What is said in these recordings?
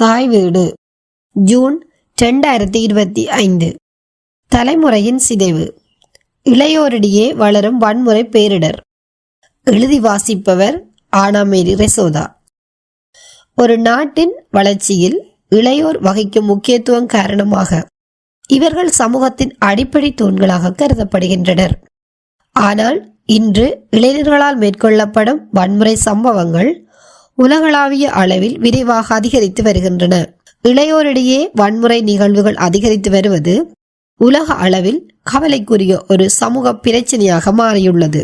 தாய் வீடு. ஜூன் ரெண்டாயிரத்தி இருபத்தி ஐந்து. தலைமுறையின் சிதைவு. இளையோரிடையே வளரும் வன்முறை பேரிடர். எழுதி வாசிப்பவர் ஆனாமேரி ரெசோதா. ஒரு நாட்டின் வளர்ச்சியில் இளையோர் வகிக்கும் முக்கியத்துவம் காரணமாக இவர்கள் சமூகத்தின் அடிப்படை தூண்களாக கருதப்படுகின்றனர். ஆனால் இன்று இளைஞர்களால் மேற்கொள்ளப்படும் வன்முறை சம்பவங்கள் உலகளாவிய அளவில் விரைவாக அதிகரித்து வருகின்றன. இளையோரிடையே வன்முறை நிகழ்வுகள் அதிகரித்து வருவது உலக அளவில் கவலைக்குரிய ஒரு சமூக பிரச்சனையாக மாறியுள்ளது.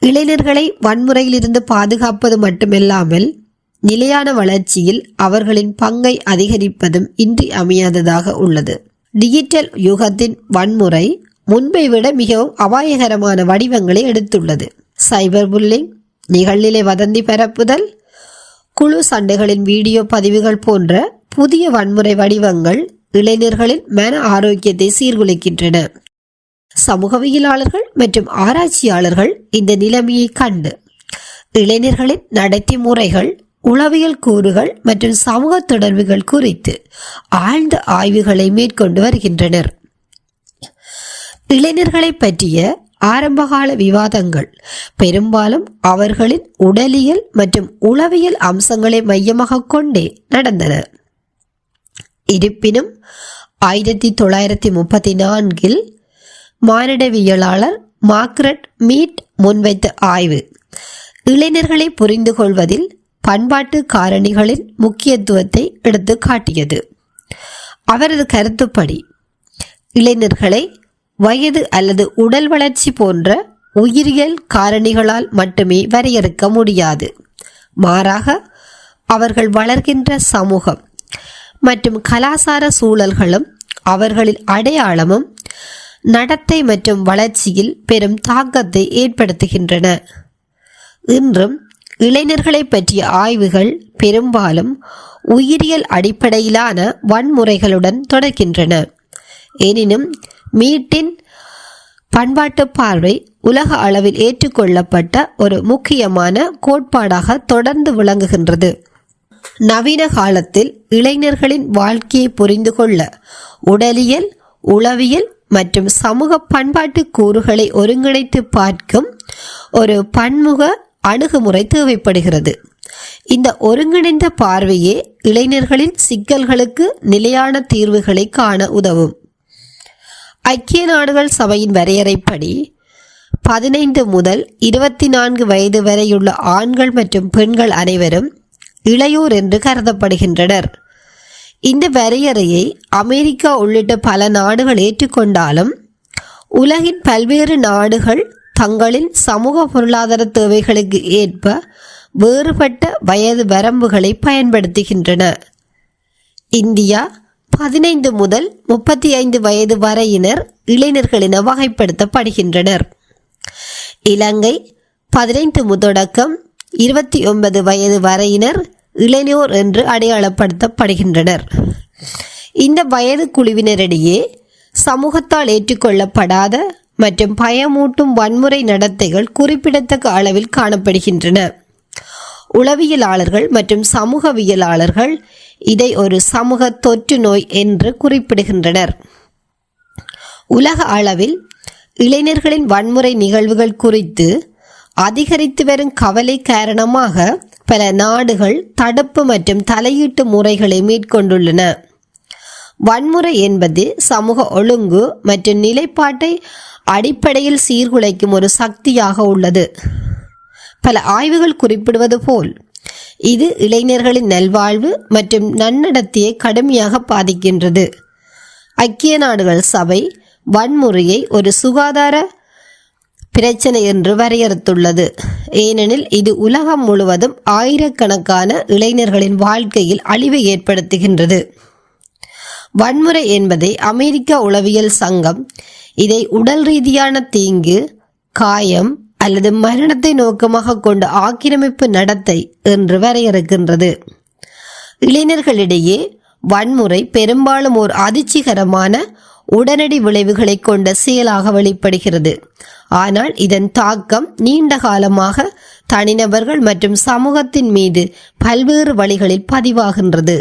இளைஞர்களை வன்முறையிலிருந்து பாதுகாப்பது மட்டுமில்லாமல் நிலையான வளர்ச்சியில் அவர்களின் பங்கை அதிகரிப்பதும் இன்றி அமையாததாக உள்ளது. டிஜிட்டல் யுகத்தின் வன்முறை முன்பை விட மிகவும் அபாயகரமான வடிவங்களை எடுத்துள்ளது. சைபர் புல்லிங் நிகழ்நிலை வதந்தி பரப்புதல் குழு சண்டைகளின் வீடியோ பதிவுகள் போன்ற புதிய வன்முறை வடிவங்கள் இளைஞர்களின் மன ஆரோக்கியத்தை சீர்குலைக்கின்றன. சமூகவியலாளர்கள் மற்றும் ஆராய்ச்சியாளர்கள் இந்த நிலைமையை கண்டு இளைஞர்களின் நடத்தி முறைகள் உளவியல் கூறுகள் மற்றும் சமூக தொடர்புகள் குறித்து ஆழ்ந்த ஆய்வுகளை மேற்கொண்டு வருகின்றனர். இளைஞர்களை பற்றிய ஆரம்பகால விவாதங்கள். பெரும்பாலும் அவர்களின் உடலியல் மற்றும் உளவியல் அம்சங்களை மையமாக கொண்டே நடந்தன. இருப்பினும் ஆயிரத்தி தொள்ளாயிரத்தி முப்பத்தி நான்கில் மானிடவியலாளர் மார்க்ரெட் மீட் முன்வைத்த ஆய்வு இளைஞர்களை புரிந்து கொள்வதில் பண்பாட்டு காரணிகளின் முக்கியத்துவத்தை எடுத்து காட்டியது. அவரது கருத்துப்படி இளைஞர்களை வயது அல்லது உடல் வளர்ச்சி போன்ற உயிரியல் காரணிகளால் மட்டுமே வரையறுக்க முடியாது. மாறாக அவர்கள் வளர்கின்ற சமூகம் மற்றும் கலாசார சூழல்களும் அவர்களின் அடையாளமும் நடத்தை மற்றும் வளர்ச்சியில் பெரும் தாக்கத்தை ஏற்படுத்துகின்றன. இன்றும் இளைஞர்களை பற்றிய ஆய்வுகள் பெரும்பாலும் உயிரியல் அடிப்படையிலான வன்முறைகளுடன் தொடர்கின்றன. எனினும் மீட்டின் பண்பாட்டு பார்வை உலக அளவில் ஏற்றுக்கொள்ளப்பட்ட ஒரு முக்கியமான கோட்பாடாக தொடர்ந்து விளங்குகின்றது. நவீன காலத்தில் இளைஞர்களின் வாழ்க்கையை புரிந்து கொள்ள உடலியல் உளவியல் மற்றும் சமூக பண்பாட்டு கூறுகளை ஒருங்கிணைத்து பார்க்கும் ஒரு பன்முக அணுகுமுறை தேவைப்படுகிறது. இந்த ஒருங்கிணைந்த பார்வையே இளைஞர்களின் சிக்கல்களுக்கு நிலையான தீர்வுகளை காண உதவும். ஐக்கிய நாடுகள் சபையின் வரையறைப்படி பதினைந்து முதல் இருபத்தி நான்கு வயது வரையுள்ள ஆண்கள் மற்றும் பெண்கள் அனைவரும் இளையோர் என்று கருதப்படுகின்றனர். இந்த வரையறையை அமெரிக்கா உள்ளிட்ட பல நாடுகள் ஏற்றுக்கொண்டாலும் உலகின் பல்வேறு நாடுகள் தங்களின் சமூக பொருளாதார தேவைகளுக்கு ஏற்ப வேறுபட்ட வயது வரம்புகளை பயன்படுத்துகின்றன. இந்தியா பதினைந்து முதல் முப்பத்தி ஐந்து வயது வரையினர் இளைஞர்களின வகைப்படுத்தப்படுகின்றனர் இலங்கை பதினைந்து முதொடக்கம் இருபத்தி ஒன்பது வயது வரையினர் இளைஞர் என்று அடையாளப்படுத்தப்படுகின்றனர். இந்த வயது குழுவினரிடையே சமூகத்தால் ஏற்றுக்கொள்ளப்படாத மற்றும் பயமூட்டும் வன்முறை நடத்தைகள் குறிப்பிடத்தக்க அளவில் காணப்படுகின்றன. உளவியலாளர்கள் மற்றும் சமூகவியலாளர்கள் இதை ஒரு சமூக தொற்று நோய் என்று குறிப்பிடுகின்றனர். உலக அளவில் இளைஞர்களின் வன்முறை நிகழ்வுகள் குறித்து அதிகரித்து வரும் கவலை காரணமாக பல நாடுகள் தடுப்பு மற்றும் தலையீட்டு முறைகளை மேற்கொண்டுள்ளன. வன்முறை என்பது சமூக ஒழுங்கு மற்றும் நிலைப்பாட்டை அடிப்படையில் சீர்குலைக்கும் ஒரு சக்தியாக உள்ளது. பல ஆய்வுகள் குறிப்பிடுவது போல் இது இளைஞர்களின் நல்வாழ்வு மற்றும் நன்னடத்தையை கடுமையாக பாதிக்கின்றது. ஐக்கிய நாடுகள் சபை வன்முறையை ஒரு சுகாதார பிரச்சனை என்று வரையறுத்துள்ளது. ஏனெனில் இது உலகம் முழுவதும் ஆயிரக்கணக்கான இளைஞர்களின் வாழ்க்கையில் அழிவை ஏற்படுத்துகின்றது. வன்முறை என்பதை அமெரிக்க உளவியல் சங்கம் இதை உடல் ரீதியான தீங்கு காயம் அல்லது மரணத்தை நோக்கமாக கொண்ட ஆக்கிரமிப்பு நடத்தை என்று வரையறுக்கின்றது. இளைஞர்களிடையே வன்முறை பெரும்பாலும் ஒரு அதிர்ச்சிகரமான உடனடி விளைவுகளை கொண்ட செயலாக வெளிப்படுகிறது. ஆனால் இதன் தாக்கம் நீண்ட காலமாக தனிநபர்கள் மற்றும் சமூகத்தின் மீது பல்வேறு வழிகளில் பதிவாகின்றது.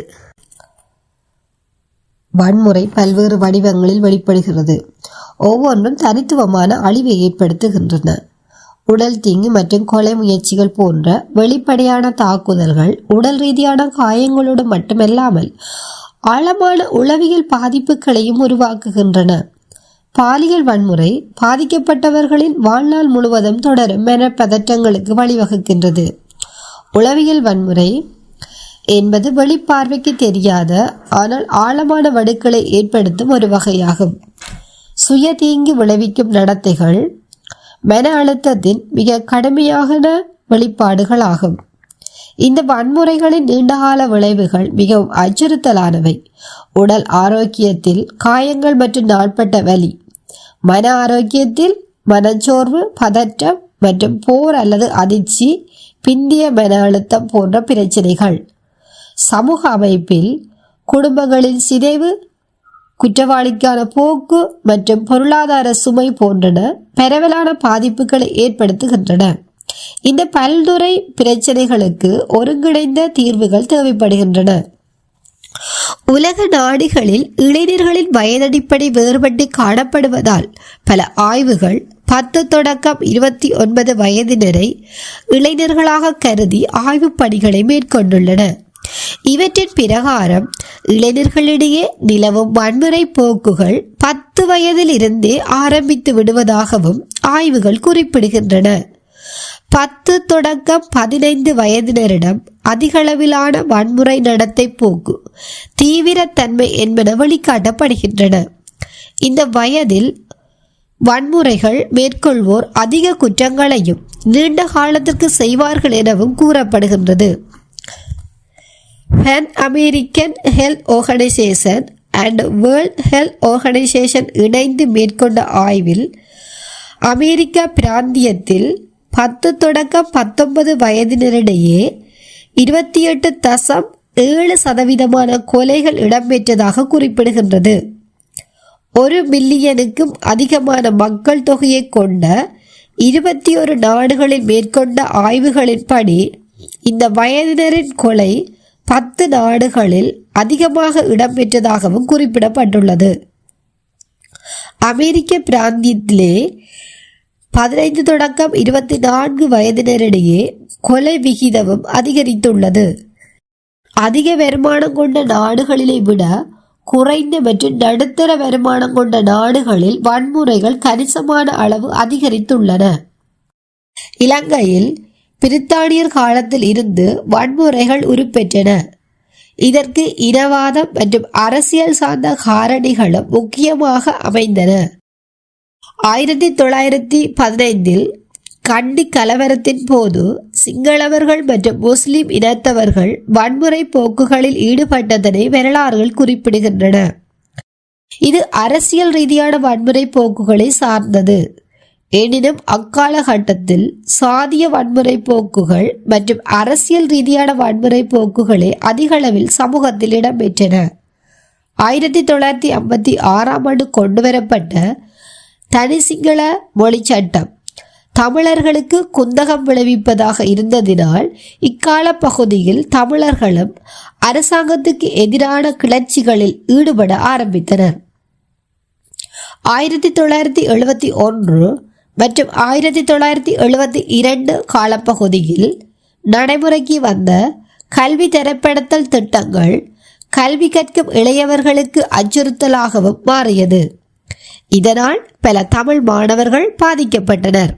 வன்முறை பல்வேறு வடிவங்களில் வெளிப்படுகிறது. ஒவ்வொன்றும் தனித்துவமான அழிவை ஏற்படுத்துகின்றன. உடல் தீங்கு மற்றும் கொலை முயற்சிகள் போன்ற வெளிப்படையான தாக்குதல்கள் உடல் ரீதியான காயங்களோடு மட்டுமல்லாமல் ஆழமான உளவியல் பாதிப்புகளையும் உருவாக்குகின்றன. பாலியல் வன்முறை பாதிக்கப்பட்டவர்களின் வாழ்நாள் முழுவதும் தொடரும் என பதற்றங்களுக்கு வழிவகுக்கின்றது. உளவியல் வன்முறை என்பது வெளிப்பார்வைக்கு தெரியாத ஆனால் ஆழமான வடுக்களை ஏற்படுத்தும் ஒரு வகையாகும். சுய தீங்கு விளைவிக்கும் நடத்தைகள் மன அழுத்தத்தின் மிக கடுமையான வெளிப்பாடுகளாகும். இந்த வன்முறைகளின் நீண்டகால விளைவுகள் மிகவும் அச்சுறுத்தலானவை. உடல் ஆரோக்கியத்தில் காயங்கள் மற்றும் நாட்பட்ட வலி மன ஆரோக்கியத்தில் மனச்சோர்வு பதற்றம் மற்றும் போர் அல்லது அதிர்ச்சி பிந்திய மன அழுத்தம் போன்ற பிரச்சனைகள். சமூக அமைப்பில் குடும்பங்களின் சிதைவு குற்றவாளிக்கான போக்கு மற்றும் பொருளாதார சுமை போன்றன பரவலான பாதிப்புகளை ஏற்படுத்துகின்றன. இந்த பல்துறை பிரச்சனைகளுக்கு ஒருங்கிணைந்த தீர்வுகள் தேவைப்படுகின்றன. உலக நாடுகளில் இளைஞர்களின் வயதடிப்படை வேறுபட்டு காணப்படுவதால் பல ஆய்வுகள் பத்து தொடக்கம் இருபத்தி ஒன்பது வயதினரை இளைஞர்களாக கருதி ஆய்வுப் பணிகளை மேற்கொண்டுள்ளன. இவற்றின் பிரகாரம் இளைஞர்களிடையே நிலவும் வன்முறை போக்குகள் பத்து வயதிலிருந்தே ஆரம்பித்து விடுவதாகவும் ஆய்வுகள் குறிப்பிடுகின்றன. பத்து தொடக்கம் பதினைந்து வயதினரிடம் அதிகளவிலான வன்முறை நடத்தை போக்கு தீவிரத்தன்மை என்பன வழிகாட்டப்படுகின்றன. இந்த வயதில் வன்முறைகள் மேற்கொள்வோர் அதிக குற்றங்களையும் நீண்ட காலத்திற்கு செய்வார்கள் எனவும் கூறப்படுகின்றது. Hen American health organisation and world health organisation இணைந்து மேற்கொண்ட ஆய்வில் அமெரிக்க பிராந்தியத்தில் பத்து தொடக்கம் பத்தொன்பது வயதினரிடையே இருபத்தி எட்டு தசம் ஏழு சதவீதமான கொலைகள் இடம்பெற்றதாக குறிப்பிடுகின்றது. ஒரு மில்லியனுக்கும் அதிகமான மக்கள் தொகையை கொண்ட இருபத்தி ஒரு நாடுகளில் மேற்கொண்ட ஆய்வுகளின்படி இந்த வயதினரின் கொலை பத்து நாடுகளில் அதிகமாக இடம்பெற்றதாகவும் குறிப்பிடப்பட்டுள்ளது. அமெரிக்க பிராந்தியத்திலே பதினைந்து தொடக்கம் இருபத்தி நான்கு வயதினரிடையே கொலை விகிதமும் அதிகரித்துள்ளது. அதிக வருமானம் கொண்ட நாடுகளிலை விட குறைந்த மற்றும் நடுத்தர வருமானம் கொண்ட நாடுகளில் வன்முறைகள் கணிசமான அளவு அதிகரித்துள்ளன. இலங்கையில் பிரித்தானியர் காலத்தில் இருந்து வன்முறைகள் உருப்பெற்றன. இதற்கு இனவாதம் மற்றும் அரசியல் சார்ந்த காரணிகளும் முக்கியமாக அமைந்தன. ஆயிரத்தி தொள்ளாயிரத்தி பதினைந்தில் கண்டி கலவரத்தின் போது சிங்களவர்கள் மற்றும் முஸ்லிம் இனத்தவர்கள் வன்முறை போக்குகளில் ஈடுபட்டதனை வரலாறுகள் குறிப்பிடுகின்றன. இது அரசியல் ரீதியான வன்முறை போக்குகளை சார்ந்தது. எனினும் அக்காலகட்டத்தில் சாதிய வன்முறை போக்குகள் மற்றும் அரசியல் ரீதியான வன்முறை போக்குகளே அதிகளவில் சமூகத்தில் இடம்பெற்றன. ஆயிரத்தி தொள்ளாயிரத்தி ஐம்பத்தி ஆறாம் ஆண்டு கொண்டுவரப்பட்ட தனி சிங்கள மொழி சட்டம் தமிழர்களுக்கு குந்தகம் விளைவிப்பதாக இருந்ததினால் இக்கால பகுதியில் தமிழர்களும் அரசாங்கத்துக்கு எதிரான கிளர்ச்சிகளில் ஈடுபட ஆரம்பித்தனர். ஆயிரத்தி தொள்ளாயிரத்தி எழுபத்தி ஒன்று மற்றும் ஆயிரத்தி தொள்ளாயிரத்தி எழுபத்தி இரண்டு காலப்பகுதியில் நடைமுறைக்கு வந்த கல்வி தரப்படுத்தல் திட்டங்கள் கல்வி கற்கும் இளையவர்களுக்கு அச்சுறுத்தலாகவும் மாறியது. இதனால் பல தமிழ் மாணவர்கள் பாதிக்கப்பட்டனர்.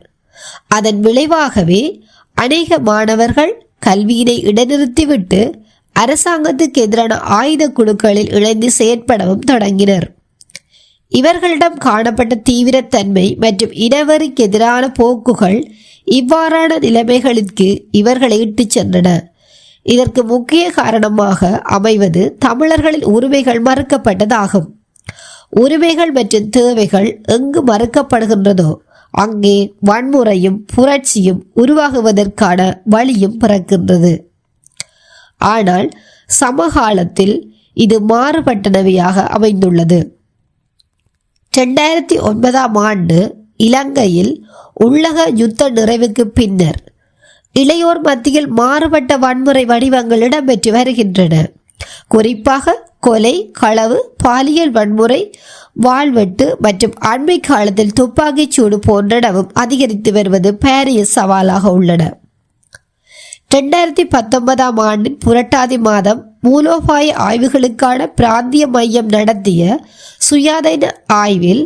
அதன் விளைவாகவே அநேக மாணவர்கள் கல்வியினை இடைநிறுத்திவிட்டு அரசாங்கத்துக்கு எதிரான ஆயுத குழுக்களில் இணைந்து செயற்படவும் தொடங்கினர். இவர்களிடம் காணப்பட்ட தீவிரத்தன்மை மற்றும் இனவருக்கு எதிரான போக்குகள் இவ்வாறான நிலைமைகளுக்கு இவர்களை இட்டுச் சென்றன. இதற்கு முக்கிய காரணமாக அமைவது தமிழர்களின் உரிமைகள் மறுக்கப்பட்டதாகும். உரிமைகள் மற்றும் தேவைகள் எங்கு மறுக்கப்படுகின்றதோ அங்கே வன்முறையும் புரட்சியும் உருவாகுவதற்கான வழியும் பிறக்கின்றது. ஆனால் சமகாலத்தில் இது மாறுபட்டனவையாக அமைந்துள்ளது. ரெண்டாயிரத்தி ஒன்பதாம் ஆண்டு இலங்கையில் உள்ளக யுத்த நிறைவுக்கு பின்னர் இளையோர் மத்தியில் மாறுபட்ட வன்முறை வடிவங்கள் இடம்பெற்று வருகின்றன. குறிப்பாக கொலை களவு பாலியல் வன்முறை வாழ்வெட்டு மற்றும் அண்மை காலத்தில் துப்பாக்கிச் சூடு போன்றனவும் அதிகரித்து வருவது பாரிய சவாலாக உள்ளன. ரெண்டாயிரத்தி பத்தொன்பதாம் ஆண்டின் புரட்டாதி மாதம் மூலோபாய ஆய்வுகளுக்கான பிராந்திய மையம் நடத்திய சுயாதீன ஆய்வில்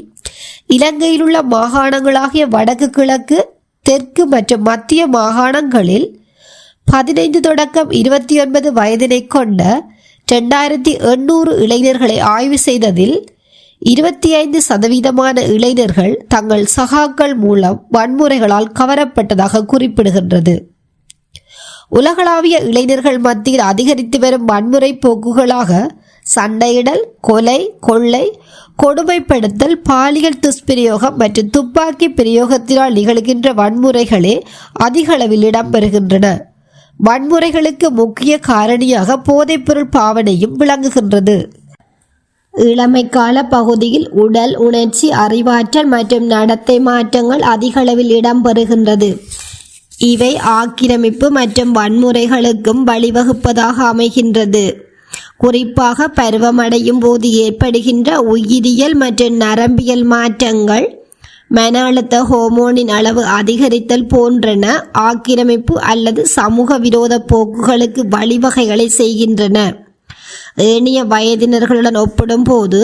இலங்கையிலுள்ள மாகாணங்களாகிய வடக்கு கிழக்கு தெற்கு மற்றும் மத்திய மாகாணங்களில் பதினைந்து தொடக்கம் இருபத்தி ஒன்பது வயதினை கொண்ட ரெண்டாயிரத்தி எண்ணூறு இளைஞர்களை ஆய்வு செய்ததில் இருபத்தி ஐந்து சதவீதமான இளைஞர்கள் தங்கள் சகாக்கள் மூலம் வன்முறைகளால் கவரப்பட்டதாக குறிப்பிடுகின்றது. உலகளாவிய இளைஞர்கள் மத்தியில் அதிகரித்து வரும் வன்முறை போக்குகளாக சண்டையிடல் கொலை கொள்ளை கொடுமைப்படுத்தல் பாலியல் துஷ்பிரயோகம் மற்றும் துப்பாக்கி பிரயோகத்தினால் நிகழ்கின்ற வன்முறைகளே அதிகளவில் இடம்பெறுகின்றன. வன்முறைகளுக்கு முக்கிய காரணியாக போதைப்பொருள் பாவனையும் விளங்குகின்றது. இளமைக்கால பகுதியில் உடல் உணர்ச்சி அறிவாற்றல் மற்றும் நடத்தை மாற்றங்கள் அதிகளவில் இடம்பெறுகின்றது. இவை ஆக்கிரமிப்பு மற்றும் வன்முறைகளுக்கும் வழிவகுப்பதாக அமைகின்றது. குறிப்பாக பருவமடையும் போது ஏற்படுகின்ற உயிரியல் மற்றும் நரம்பியல் மாற்றங்கள் மன அழுத்த ஹோமோனின் அளவு அதிகரித்தல் போன்றன ஆக்கிரமிப்பு அல்லது சமூக விரோத போக்குகளுக்கு வழிவகைகளை செய்கின்றன. ஏனைய வயதினர்களுடன் ஒப்பிடும்போது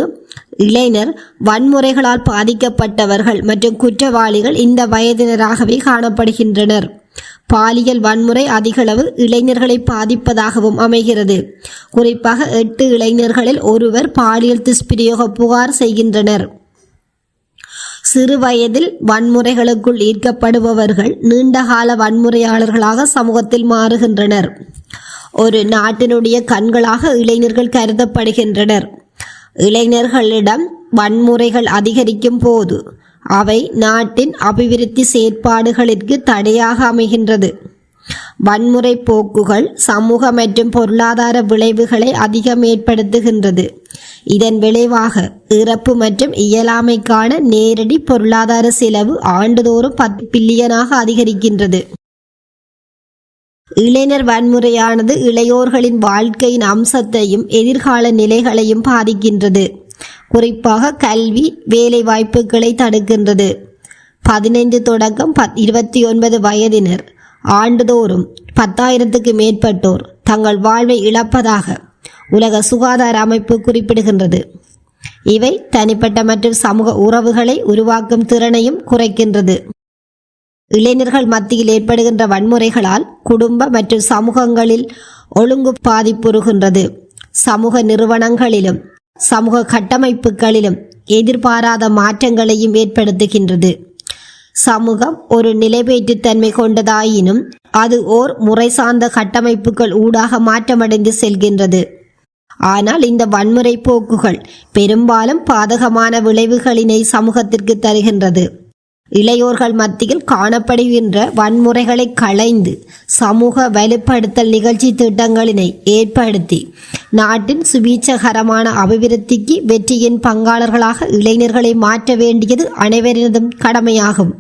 இளைஞர் வன்முறைகளால் பாதிக்கப்பட்டவர்கள் மற்றும் குற்றவாளிகள் இந்த வயதினராகவே காணப்படுகின்றனர். பாலியல் வன்முறை அதிகளவு இளைஞர்களை பாதிப்பதாகவும் அமைகிறது. குறிப்பாக எட்டு இளைஞர்களில் ஒருவர் பாலியல் துஷ்பிரயோக புகார் செய்கின்றனர். சிறு வயதில் வன்முறைகளுக்குள் ஈர்க்கப்படுபவர்கள் நீண்டகால வன்முறையாளர்களாக சமூகத்தில் மாறுகின்றனர். ஒரு நாட்டினுடைய கண்களாக இளைஞர்கள் கருதப்படுகின்றனர். இளைஞர்களிடம் வன்முறைகள் அதிகரிக்கும் போது அவை நாட்டின் அபிவிருத்தி செயற்பாடுகளிற்கு தடையாக அமைகின்றது. வன்முறை போக்குகள் சமூக மற்றும் பொருளாதார விளைவுகளை அதிகம் ஏற்படுத்துகின்றது. இதன் விளைவாக இறப்பு மற்றும் இயலாமைக்கான நேரடி பொருளாதார செலவு ஆண்டுதோறும் பத்து பில்லியனாக அதிகரிக்கின்றது. இளைஞர் வன்முறையானது இளையோர்களின் வாழ்க்கையின் அம்சத்தையும் எதிர்கால நிலைகளையும் பாதிக்கின்றது. குறிப்பாக கல்வி வேலை வாய்ப்புகளை தடுக்கின்றது. பதினைந்து தொடக்கம் பத் இருபத்தி ஒன்பது வயதினர். ஆண்டுதோறும் பத்தாயிரத்துக்கு மேற்பட்டோர் தங்கள் வாழ்வை இழப்பதாக உலக சுகாதார அமைப்பு குறிப்பிடுகின்றது. இவை தனிப்பட்ட மற்றும் சமூக உறவுகளை உருவாக்கும் திறனையும் குறைக்கின்றது. இளைஞர்கள் மத்தியில் ஏற்படுகின்ற வன்முறைகளால் குடும்ப மற்றும் சமூகங்களில் ஒழுங்கு பாதிப்புறுகின்றது. சமூக நிறுவனங்களிலும் சமூக கட்டமைப்புகளிலும் எதிர்பாராத மாற்றங்களையும் ஏற்படுத்துகின்றது. சமூகம் ஒரு நிலைபேற்றுத்தன்மை கொண்டதாயினும் அது ஓர் முறை சார்ந்த கட்டமைப்புகள் ஊடாக மாற்றமடைந்து செல்கின்றது. ஆனால் இந்த வன்முறை போக்குகள் பெரும்பாலும் பாதகமான விளைவுகளினை சமூகத்திற்கு தருகின்றது. இளையோர்கள் மத்தியில் காணப்படுகின்ற வன்முறைகளை களைந்து சமூக வலுப்படுத்தல் நிகழ்ச்சி திட்டங்களினை ஏற்படுத்தி நாட்டின் சுபீட்சகரமான அபிவிருத்திக்கு வெற்றியின் பங்காளர்களாக இளைஞர்களை மாற்ற வேண்டியது அனைவரினதும் கடமையாகும்.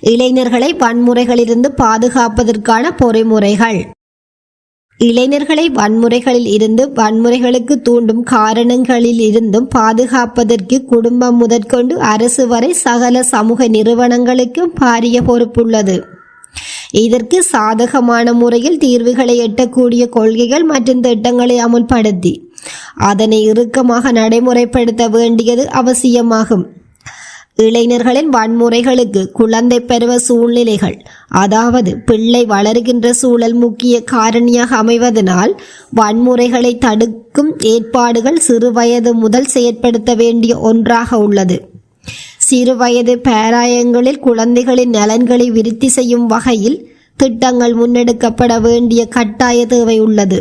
இளைஞர்களை வன்முறைகளிலிருந்து பாதுகாப்பதற்கான பொறிமுறைகள். இளைஞர்களை வன்முறைகளில் இருந்து வன்முறைகளுக்கு தூண்டும் காரணங்களில் இருந்தும் பாதுகாப்பதற்கு குடும்பம் முதற்கொண்டு அரசு வரை சகல சமூக நிறுவனங்களுக்கும் பாரிய பொறுப்புள்ளது. இதற்கு சாதகமான முறையில் தீர்வுகளை எட்டக்கூடிய கொள்கைகள் மற்றும் திட்டங்களை அமுல்படுத்தி அதனை இறுக்கமாக நடைமுறைப்படுத்த வேண்டியது அவசியமாகும். இளைஞர்களின் வன்முறைகளுக்கு குழந்தை பருவ சூழ்நிலைகள் அதாவது பிள்ளை வளர்கின்ற சூழல் முக்கிய காரணியாக அமைவதனால் வன்முறைகளை தடுக்கும் ஏற்பாடுகள் சிறுவயது முதல் செயற்படுத்த வேண்டிய ஒன்றாக உள்ளது. சிறுவயது பேராயங்களில் குழந்தைகளின் நலன்களை விருத்தி செய்யும் வகையில் திட்டங்கள் முன்னெடுக்கப்பட வேண்டிய கட்டாய தேவை உள்ளது.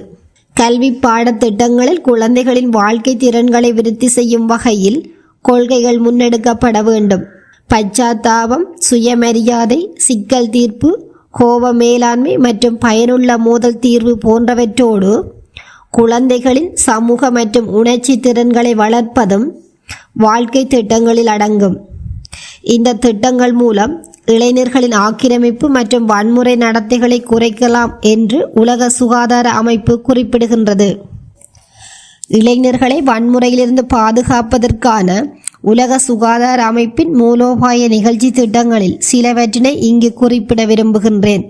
கல்வி பாடத்திட்டங்களில் குழந்தைகளின் வாழ்க்கை திறன்களை விருத்தி செய்யும் வகையில் கொள்கைகள் முன்னெடுக்கப்பட வேண்டும். பச்சாத்தாபம் சுயமரியாதை சிக்கல் தீர்ப்பு கோப மேலாண்மை மற்றும் பயனுள்ள மோதல் தீர்வு போன்றவற்றோடு குழந்தைகளின் சமூக மற்றும் உணர்ச்சி திறன்களை வளர்ப்பதும் வாழ்க்கை திட்டங்களில் அடங்கும். இந்த திட்டங்கள் மூலம் இளைஞர்களின் ஆக்கிரமிப்பு மற்றும் வன்முறை நடத்தைகளை குறைக்கலாம் என்று உலக சுகாதார அமைப்பு குறிப்பிடுகின்றது. இளைஞர்களை வன்முறையிலிருந்து பாதுகாப்பதற்கான உலக சுகாதார அமைப்பின் மூலோபாய நிகழ்ச்சி திட்டங்களில் சிலவற்றினை இங்கு குறிப்பிட விரும்புகின்றேன்.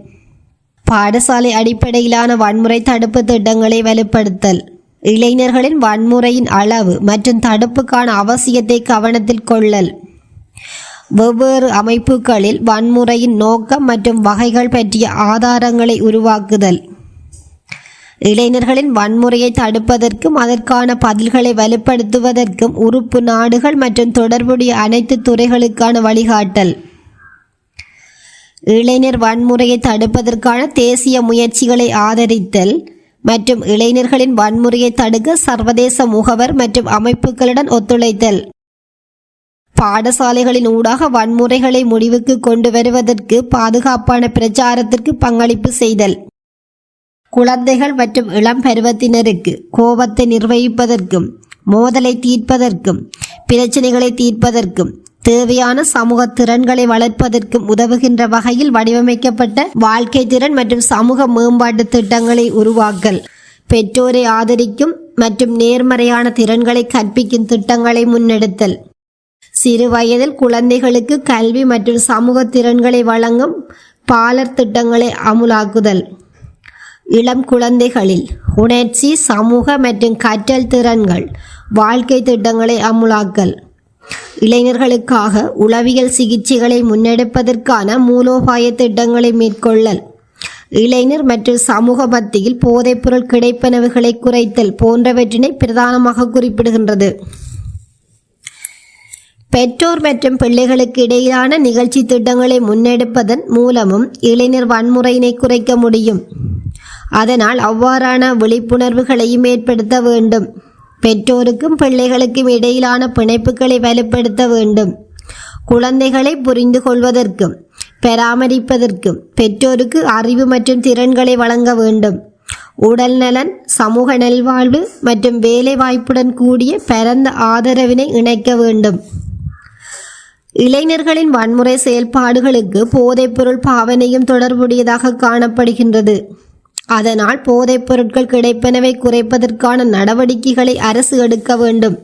பாடசாலை அடிப்படையிலான வன்முறை தடுப்பு திட்டங்களை வலுப்படுத்தல் இளைஞர்களின் வன்முறையின் அளவு மற்றும் தடுப்புக்கான அவசியத்தை கவனத்தில் கொள்ளல் வெவ்வேறு அமைப்புகளில் வன்முறையின் நோக்கம் மற்றும் வகைகள் பற்றிய ஆதாரங்களை உருவாக்குதல். இளைஞர்களின் வன்முறையை தடுப்பதற்கும் அதற்கான பதில்களை வலுப்படுத்துவதற்கும் உறுப்பு நாடுகள் மற்றும் தொடர்புடைய அனைத்து துறைகளுக்கான வழிகாட்டல். இளைஞர் வன்முறையை தடுப்பதற்கான தேசிய முயற்சிகளை ஆதரித்தல் மற்றும் இளைஞர்களின் வன்முறையை தடுக்க சர்வதேச முகவர் மற்றும் அமைப்புகளுடன் ஒத்துழைத்தல். பாடசாலைகளின் ஊடாக வன்முறைகளை முடிவுக்கு கொண்டு வருவதற்கு பாதுகாப்பான பிரச்சாரத்திற்கு பங்களிப்பு செய்தல். குழந்தைகள் மற்றும் இளம் பருவத்தினருக்கு கோபத்தை நிர்வகிப்பதற்கும் மோதலை தீர்ப்பதற்கும் பிரச்சனைகளை தீர்ப்பதற்கும் தேவையான சமூக திறன்களை வளர்ப்பதற்கும் உதவுகின்ற வகையில் வடிவமைக்கப்பட்ட வாழ்க்கை திறன் மற்றும் சமூக மேம்பாட்டு திட்டங்களை உருவாக்கல். பெற்றோரை ஆதரிக்கும் மற்றும் நேர்மறையான திறன்களை கற்பிக்கும் திட்டங்களை முன்னெடுத்தல். சிறு வயதில் குழந்தைகளுக்கு கல்வி மற்றும் சமூக திறன்களை வழங்கும் பாலர் திட்டங்களை அமுலாக்குதல். இளம் குழந்தைகளில் உணர்ச்சி சமூக மற்றும் கற்றல் திறன்கள் வாழ்க்கை திட்டங்களை அமுலாக்கல். இளைஞர்களுக்காக உளவியல் சிகிச்சைகளை முன்னெடுப்பதற்கான மூலோபாய திட்டங்களை மேற்கொள்ளல். இளைஞர் மற்றும் சமூக மத்தியில் போதைப்பொருள் கிடைப்பனவுகளை குறைத்தல் போன்றவற்றினை பிரதானமாக குறிப்பிடுகின்றது. பெற்றோர் மற்றும் பிள்ளைகளுக்கு இடையிலான நிகழ்ச்சி திட்டங்களை முன்னெடுப்பதன் மூலமும் இளைஞர் வன்முறையினை குறைக்க முடியும். அதனால் அவ்வாறான விழிப்புணர்வுகளையும் ஏற்படுத்த வேண்டும். பெற்றோருக்கும் பிள்ளைகளுக்கும் இடையிலான பிணைப்புகளை வலுப்படுத்த வேண்டும். குழந்தைகளை புரிந்து கொள்வதற்கும் பராமரிப்பதற்கும் பெற்றோருக்கு அறிவு மற்றும் திறன்களை வழங்க வேண்டும். உடல் நலன் சமூக நல்வாழ்வு மற்றும் வேலை வாய்ப்புடன் கூடிய பரந்த ஆதரவினை இணைக்க வேண்டும். இளைஞர்களின் வன்முறை செயல்பாடுகளுக்கு போதைப்பொருள் பாவனையும் தொடர்புடையதாக காணப்படுகின்றது. அதனால் போதைப் பொருட்கள் கிடைப்பனவை குறைப்பதற்கான நடவடிக்கைகளை அரசு எடுக்க வேண்டும்.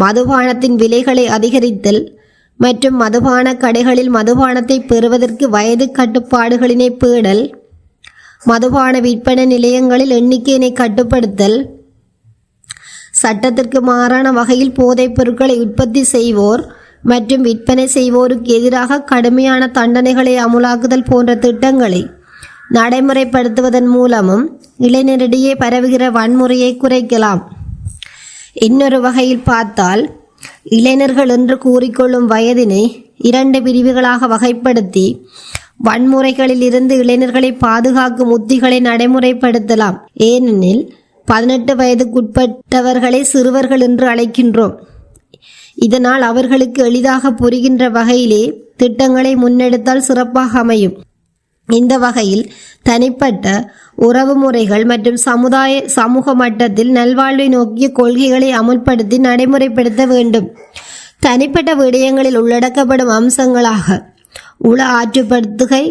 மதுபானத்தின் விலைகளை அதிகரித்தல் மற்றும் மதுபான கடைகளில் மதுபானத்தை பெறுவதற்கு வயது கட்டுப்பாடுகளினை பேடல் மதுபான விற்பனை நிலையங்களில் எண்ணிக்கையினை கட்டுப்படுத்தல் சட்டத்திற்கு மாறான வகையில் போதைப் பொருட்களை உற்பத்தி செய்வோர் மற்றும் விற்பனை செய்வோருக்கு எதிராக கடுமையான தண்டனைகளை அமுலாக்குதல் போன்ற திட்டங்களை நடைமுறைப்படுத்துவதன் மூலமும் இளைஞரிடையே பரவுகிற வன்முறையை குறைக்கலாம். இன்னொரு வகையில் பார்த்தால் இளைஞர்கள் என்று கூறிக்கொள்ளும் வயதினை இரண்டு பிரிவுகளாக வகைப்படுத்தி வன்முறைகளில் இருந்து இளைஞர்களை பாதுகாக்கும் உத்திகளை நடைமுறைப்படுத்தலாம். ஏனெனில் பதினெட்டு வயதுக்குட்பட்டவர்களை சிறுவர்கள் என்று அழைக்கின்றோம். இதனால் அவர்களுக்கு எளிதாக புரிகின்ற வகையிலே திட்டங்களை முன்னெடுத்தால் சிறப்பாக அமையும். இந்த வகையில் தனிப்பட்ட உறவு முறைகள் மற்றும் சமுதாய சமூக மட்டத்தில் நல்வாழ்வை நோக்கிய கொள்கைகளை அமுல்படுத்தி நடைமுறைப்படுத்த வேண்டும். தனிப்பட்ட விடயங்களில் உள்ளடக்கப்படும் அம்சங்களாக உள ஆற்றுப்படுத்துகை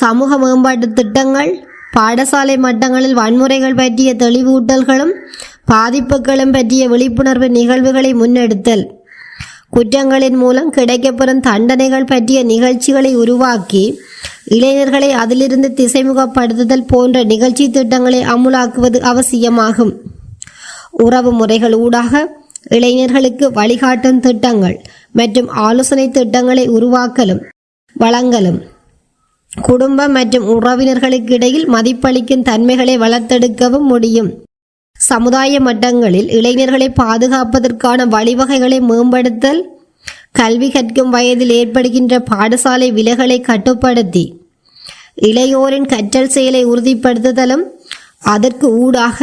சமூக மேம்பாட்டு திட்டங்கள் பாடசாலை மட்டங்களில் வன்முறைகள் பற்றிய தெளிவூட்டல்களும் பாதிப்புகளும் பற்றிய விழிப்புணர்வு நிகழ்வுகளை முன்னெடுத்தல். குற்றங்களின் மூலம் கிடைக்கப்பெறும் தண்டனைகள் பற்றிய நிகழ்ச்சிகளை உருவாக்கி இளைஞர்களை அதிலிருந்து திசைமுகப்படுத்துதல் போன்ற நிகழ்ச்சி திட்டங்களை அமுலாக்குவது அவசியமாகும். உறவு முறைகள் ஊடாக இளைஞர்களுக்கு வழிகாட்டும் திட்டங்கள் மற்றும் ஆலோசனை திட்டங்களை உருவாக்கலும் வழங்கலும். குடும்பம் மற்றும் உறவினர்களுக்கு இடையில் மதிப்பளிக்கும் தன்மைகளை வளர்த்தெடுக்கவும் முடியும். சமுதாய மட்டங்களில் இளைஞர்களை பாதுகாப்பதற்கான வழிவகைகளை மேம்படுத்தல் கல்வி கற்கும் வயதில் ஏற்படுகின்ற பாடசாலை விலைகளை கட்டுப்படுத்தி இளையோரின் கற்றல் செயலை உறுதிப்படுத்துதலும் அதற்கு ஊடாக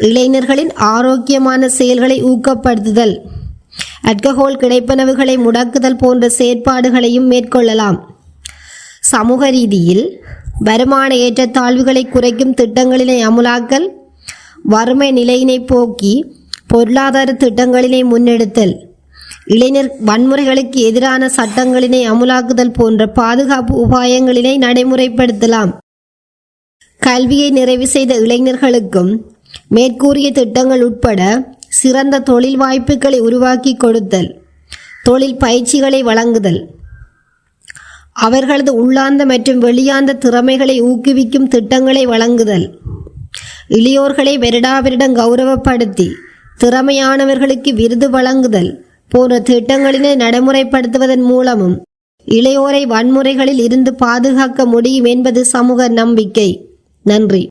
இளைஞர்களின் ஆரோக்கியமான செயல்களை ஊக்கப்படுத்துதல் அல்கஹோல் கிடைப்பனவுகளை முடக்குதல் போன்ற செயற்பாடுகளையும் மேற்கொள்ளலாம். சமூக ரீதியில் வருமான ஏற்றத்தாழ்வுகளை குறைக்கும் திட்டங்களினை அமுலாக்கல் வறுமை நிலையினை போக்கி பொருளாதார திட்டங்களினை முன்னெடுத்தல். இளைஞர் வன்முறைகளுக்கு எதிரான சட்டங்களினை அமுலாக்குதல் போன்ற பாதுகாப்பு உபாயங்களினை நடைமுறைப்படுத்தலாம். கல்வியை நிறைவு செய்த இளைஞர்களுக்கும் மேற்கூறிய திட்டங்கள் உட்பட சிறந்த தொழில் வாய்ப்புகளை உருவாக்கி கொடுத்தல். தொழில் பயிற்சிகளை வழங்குதல். அவர்களது உள்ளார்ந்த மற்றும் வெளியார்ந்த திறமைகளை ஊக்குவிக்கும் திட்டங்களை வழங்குதல். இளையோர்களை வருடாவரிடம் கௌரவப்படுத்தி திறமையானவர்களுக்கு விருது வழங்குதல் போன்ற திட்டங்களினை நடைமுறைப்படுத்துவதன் மூலமும் இளையோரை வன்முறைகளில் இருந்து பாதுகாக்க முடியும் என்பது சமூக நம்பிக்கை. நன்றி.